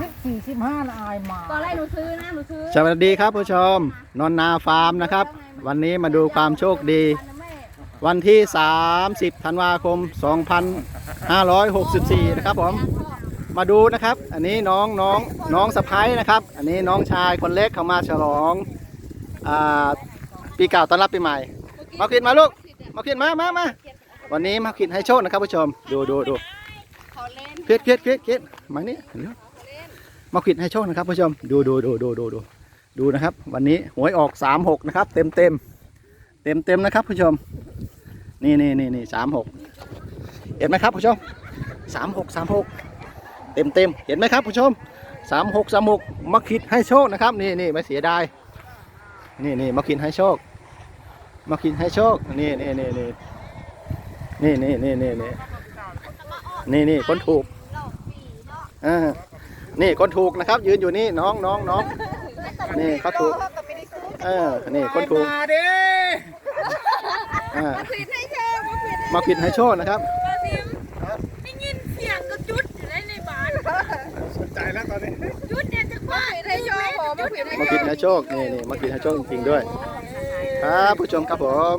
สิบสี่สิบห้าละอายมาตอนแรกหนูซื้อนะหนูซื้อสวัสดีครับผู้ชม นนนาฟาร์มนะครับ วันนี้มาดูความโชคดี วันที่ 30ธันวาคม 2564 นะครับผม มาดูนะครับ อันนี้น้องน้องน้องสะพ้ายนะครับ อันนี้น้องชายคนเล็กเขามาฉลองอ่าปีเก่าต้อนรับปีใหม่ มาคิดมาลูก มาคิดมามามาวันนี้มาคิดให้โชคนะครับผู้ชม ดูดูดูขอเล่นเพียดเพียดเพียดเพียดมานี่เดี๋ยว มาคิดให้โชคนะครับผู้ชมดูดูดูดูดูดูดูนะครับ วันนี้หวยออกสามหกนะครับ เต็มเต็มเต็มเต็มนะครับผู้ชม นี่นี่นี่นี่สามหกเห็นไหมครับผู้ชมสามหกสามหกเต็มเต็มเห็นไหมครับผู้ชมสามหกสามหกมาคิดให้โชคนะครับ นี่นี่ไม่เสียดายนี่นี่มาคิดให้โชค มาคิดให้โชคนี่นี่นี่นี่นี่นี่นี่นี่นี่นี่นี่คนถูกอ่า นี่คนถูกนะครับ ยืนอยู่นี่น้องน้องน้องนี่เขาถูกเออนี่คนถูกมาดิอ่าปิดให้เชิญมาปิดมาคิดให้โชคนะครับมาพิมได้ยินเสียงกระจุดอยู่ในบ้านสนใจแล้วตอนนี้จุดเนี่ยจะว่าให้โชว์มาปิดให้มาคิดให้โชคนี่นี่มาคิดให้โชคจริงๆด้วย ครับผู้ชมครับผม